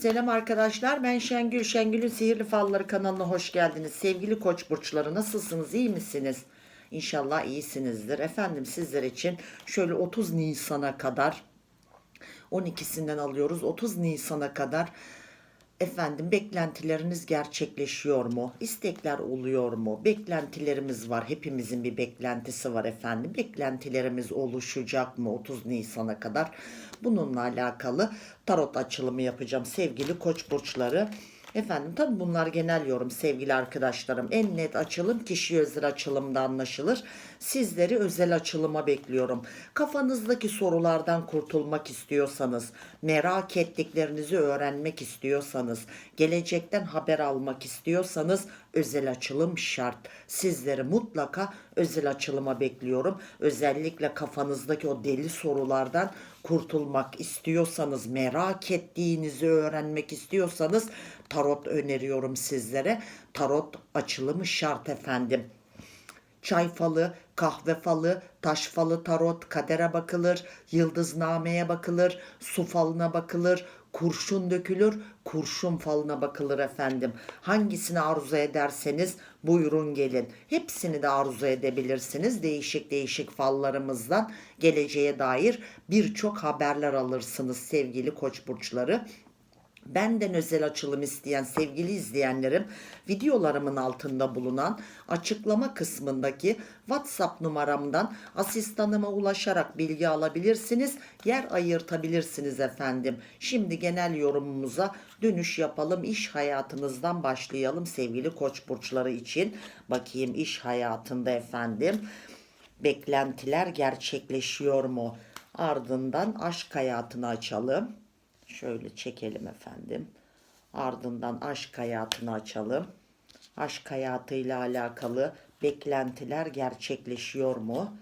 Selam arkadaşlar ben Şengül. Şengül'ün Sihirli Falları kanalına hoş geldiniz. Sevgili koç burçları nasılsınız iyi misiniz? İnşallah iyisinizdir. Efendim sizler için şöyle 30 Nisan'a kadar 12'sinden alıyoruz 30 Nisan'a kadar Efendim beklentileriniz gerçekleşiyor mu? İstekler oluyor mu? Beklentilerimiz var. Hepimizin bir beklentisi var efendim. Beklentilerimiz oluşacak mı 30 Nisan'a kadar? Bununla alakalı tarot açılımı yapacağım sevgili koç burçları. Efendim tabi bunlar genel yorum sevgili arkadaşlarım. En net açılım kişi özel açılımda anlaşılır. Sizleri özel açılıma bekliyorum. Kafanızdaki sorulardan kurtulmak istiyorsanız, merak ettiklerinizi öğrenmek istiyorsanız, gelecekten haber almak istiyorsanız özel açılım şart. Sizleri mutlaka özel açılıma bekliyorum. Özellikle kafanızdaki o deli sorulardan kurtulmak istiyorsanız, merak ettiğinizi öğrenmek istiyorsanız tarot öneriyorum sizlere. Tarot açılımı şart efendim. Çay falı, kahve falı, taş falı tarot, kadere bakılır, yıldıznameye bakılır, su falına bakılır, kurşun dökülür, kurşun falına bakılır efendim. Hangisini arzu ederseniz buyurun gelin. Hepsini de arzu edebilirsiniz. Değişik değişik fallarımızdan geleceğe dair birçok haberler alırsınız sevgili koç burçları. Benden özel açılım isteyen sevgili izleyenlerim videolarımın altında bulunan açıklama kısmındaki WhatsApp numaramdan asistanıma ulaşarak bilgi alabilirsiniz. Yer ayırtabilirsiniz efendim. Şimdi genel yorumumuza dönüş yapalım. İş hayatınızdan başlayalım sevgili koç burçları için. Bakayım iş hayatında efendim beklentiler gerçekleşiyor mu? Ardından aşk hayatını açalım. Şöyle çekelim efendim. Ardından aşk hayatını açalım. Aşk hayatıyla alakalı beklentiler gerçekleşiyor mu?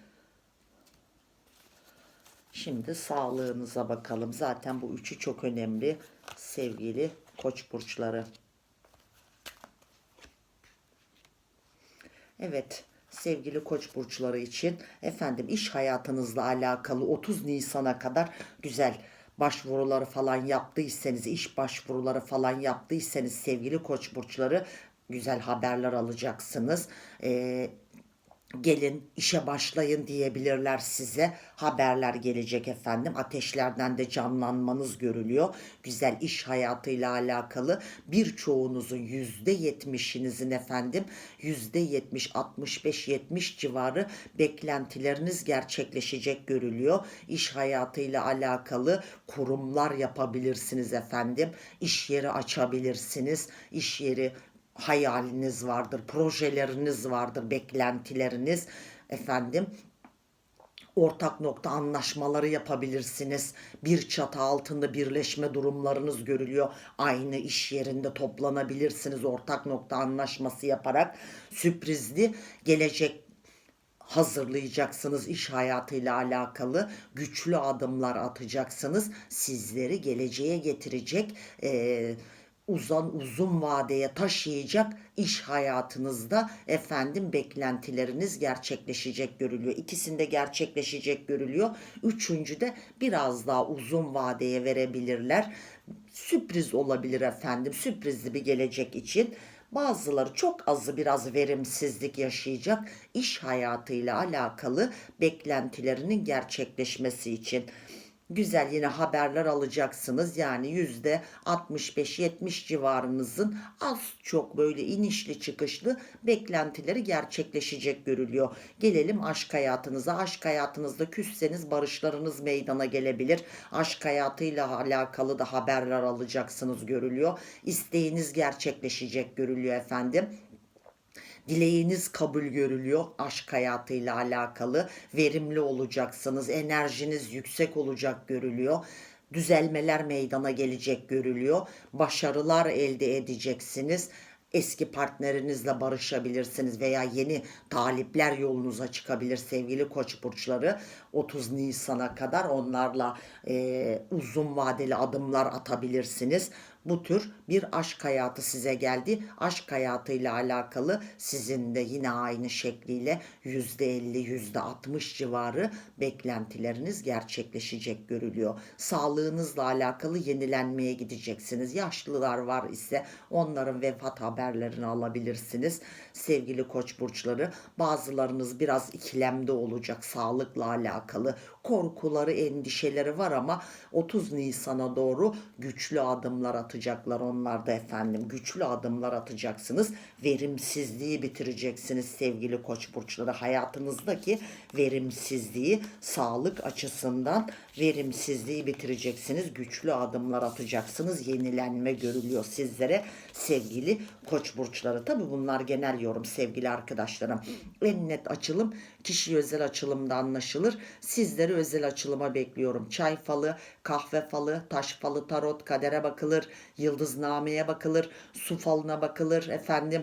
Şimdi sağlığınıza bakalım. Zaten bu üçü çok önemli sevgili koç burçları. Evet sevgili koç burçları için efendim iş hayatınızla alakalı 30 Nisan'a kadar güzel başvuruları falan yaptıysanız, iş başvuruları falan yaptıysanız sevgili koç burçları güzel haberler alacaksınız. Ee, gelin işe başlayın diyebilirler size. Haberler gelecek efendim. Ateşlerden de canlanmanız görülüyor. Güzel iş hayatıyla alakalı birçoğunuzun yüzde yetmişinizin efendim yüzde yetmiş, altmış beş, yetmiş civarı beklentileriniz gerçekleşecek görülüyor. İş hayatıyla alakalı kurumlar yapabilirsiniz efendim. İş yeri açabilirsiniz. İş yeri hayaliniz vardır, projeleriniz vardır, beklentileriniz efendim ortak nokta anlaşmaları yapabilirsiniz. Bir çatı altında birleşme durumlarınız görülüyor. Aynı iş yerinde toplanabilirsiniz ortak nokta anlaşması yaparak. Sürprizli gelecek hazırlayacaksınız iş hayatıyla alakalı güçlü adımlar atacaksınız sizleri geleceğe getirecek eee uzan uzun vadeye taşıyacak iş hayatınızda efendim beklentileriniz gerçekleşecek görülüyor. İkisinde gerçekleşecek görülüyor. Üçüncü de biraz daha uzun vadeye verebilirler. Sürpriz olabilir efendim. Sürprizli bir gelecek için. Bazıları çok azı biraz verimsizlik yaşayacak iş hayatıyla alakalı beklentilerinin gerçekleşmesi için güzel yine haberler alacaksınız. Yani yüzde 65-70 civarınızın az çok böyle inişli çıkışlı beklentileri gerçekleşecek görülüyor. Gelelim aşk hayatınıza. Aşk hayatınızda küsseniz barışlarınız meydana gelebilir. Aşk hayatıyla alakalı da haberler alacaksınız görülüyor. İsteğiniz gerçekleşecek görülüyor efendim dileğiniz kabul görülüyor aşk hayatıyla alakalı. Verimli olacaksınız enerjiniz yüksek olacak görülüyor. Düzelmeler meydana gelecek görülüyor. Başarılar elde edeceksiniz. Eski partnerinizle barışabilirsiniz veya yeni talipler yolunuza çıkabilir sevgili koç burçları. 30 Nisan'a kadar onlarla e, uzun vadeli adımlar atabilirsiniz. Bu tür bir aşk hayatı size geldi. Aşk hayatıyla alakalı sizin de yine aynı şekliyle %50, %60 civarı beklentileriniz gerçekleşecek görülüyor. Sağlığınızla alakalı yenilenmeye gideceksiniz. Yaşlılar var ise onların vefat haberlerini alabilirsiniz. Sevgili koç burçları bazılarınız biraz ikilemde olacak sağlıkla alakalı. Korkuları, endişeleri var ama 30 Nisan'a doğru güçlü adımlar atacaklar onlar da efendim. Güçlü adımlar atacaksınız. Verimsizliği bitireceksiniz sevgili koç burçları. Hayatınızdaki verimsizliği sağlık açısından verimsizliği bitireceksiniz. Güçlü adımlar atacaksınız. Yenilenme görülüyor sizlere sevgili koç burçları. Tabi bunlar genel yorum sevgili arkadaşlarım. En net açılım kişi özel açılımda anlaşılır. Sizleri özel açılıma bekliyorum. Çay falı, kahve falı, taş falı, tarot, kadere bakılır. Yıldıznameye bakılır. Su falına bakılır. Efendim